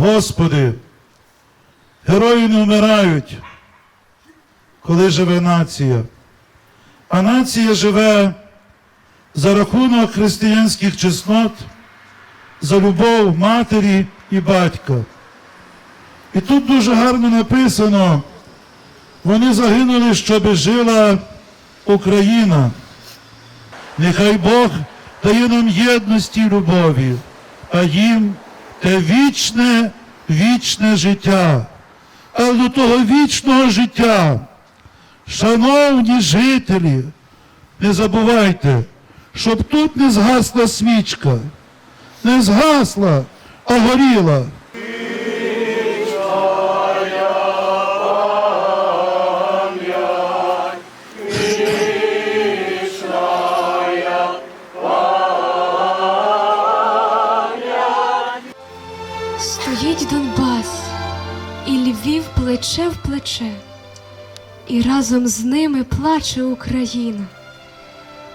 Господи, герої не вмирають, коли живе нація. А нація живе за рахунок християнських чеснот, за любов матері і батька. І тут дуже гарно написано, вони загинули, щоб жила Україна. Нехай Бог дає нам єдності й любові, а їм вічне, вічне життя. Але до того вічного життя, шановні жителі, не забувайте, щоб тут не згасла свічка, не згасла, а горіла. Стоїть Донбас, і Львів плече в плече, і разом з ними плаче Україна.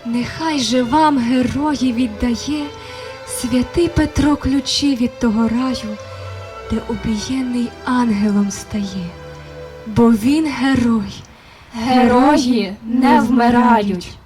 Нехай же вам герої віддає святий Петро ключі від того раю, де обієнний ангелом стає, бо він герой. Герої не вмирають.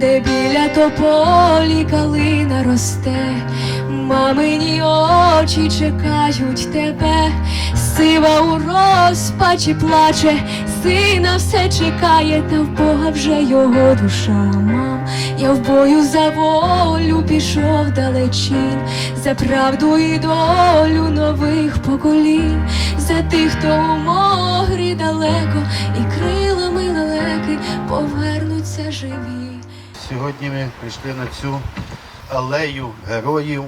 Де біля тополі калина росте, мамині очі чекають тебе, сива у розпачі плаче, сина все чекає, та в Бога вже його душа. Мам, я в бою за волю пішов далечінь, за правду і долю нових поколінь, за тих, хто у морі далеко, і крилами лелеки повернуться живі. Сьогодні ми прийшли на цю алею героїв.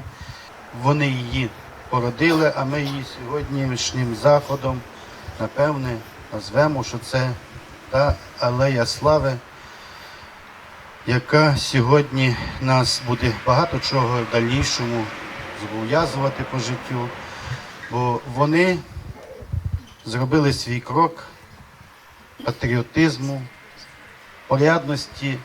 Вони її породили, а ми її сьогоднішнім заходом, напевне, назвемо, що це та алея слави, яка сьогодні нас буде багато чого в дальнішому зобов'язувати по життю, бо вони зробили свій крок патріотизму, порядності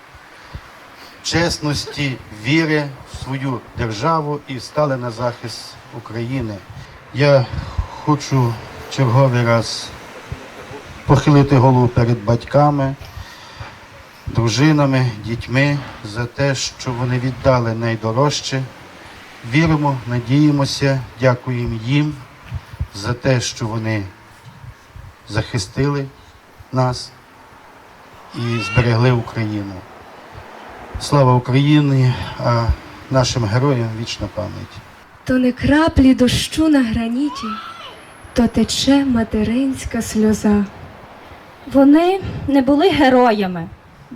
чесності, віри в свою державу і стали на захист України. Я хочу черговий раз похилити голову перед батьками, дружинами, дітьми за те, що вони віддали найдорожче. Віримо, надіємося, дякуємо їм за те, що вони захистили нас і зберегли Україну. Слава Україні, а нашим героям вічна пам'ять. То не краплі дощу на граніті, то тече материнська сльоза. Вони не були героями,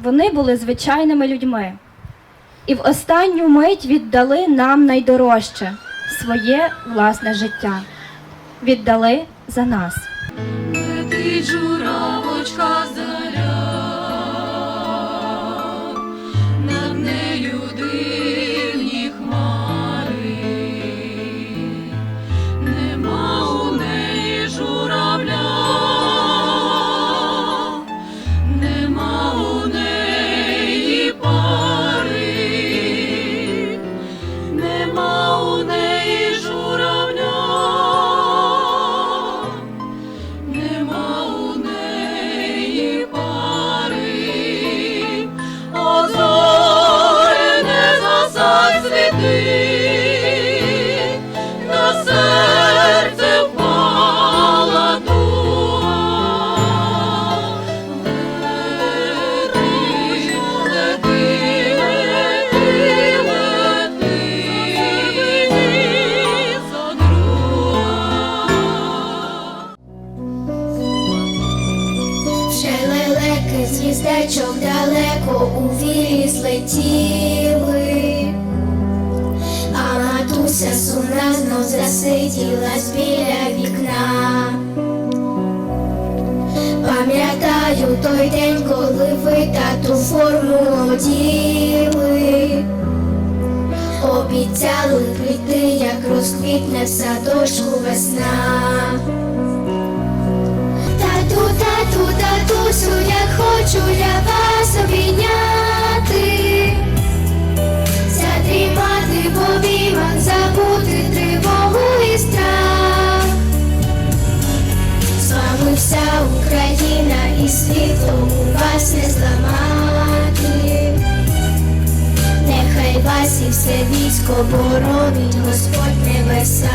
вони були звичайними людьми. І в останню мить віддали нам найдорожче своє власне життя. Віддали за нас. Летить журавочка засиділась біля вікна. Пам'ятаю той день, коли ви тату форму оділи. Обіцяли прийти, як розквітне в садочку весна. Тату, тату, татусю, як хочу я вас обійняти, Світом вас не зламати. Нехай вас і все військо боронить Господь небеса.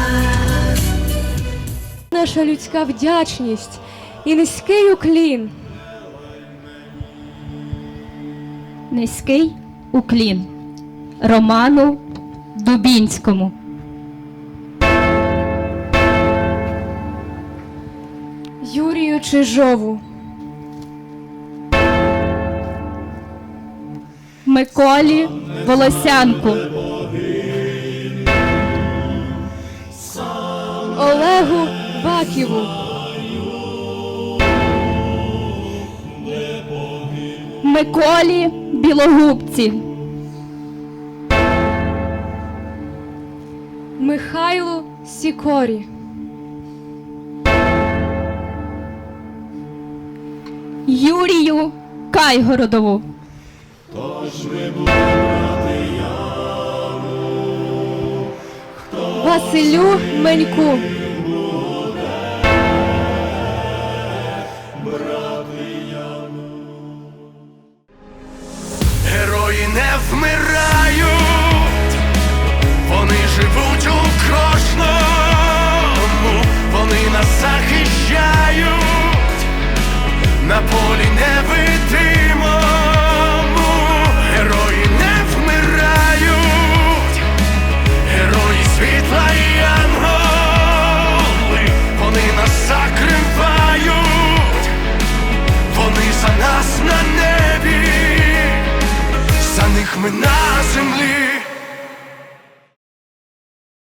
Наша людська вдячність і низький уклін. Низький уклін Роману Дубінському. Юрію Чижову, Миколі Волосянку. Олегу Баківу, Миколі Білогубці. Михайлу Сікорі, Юрію Кайгородову. Василю Меньку,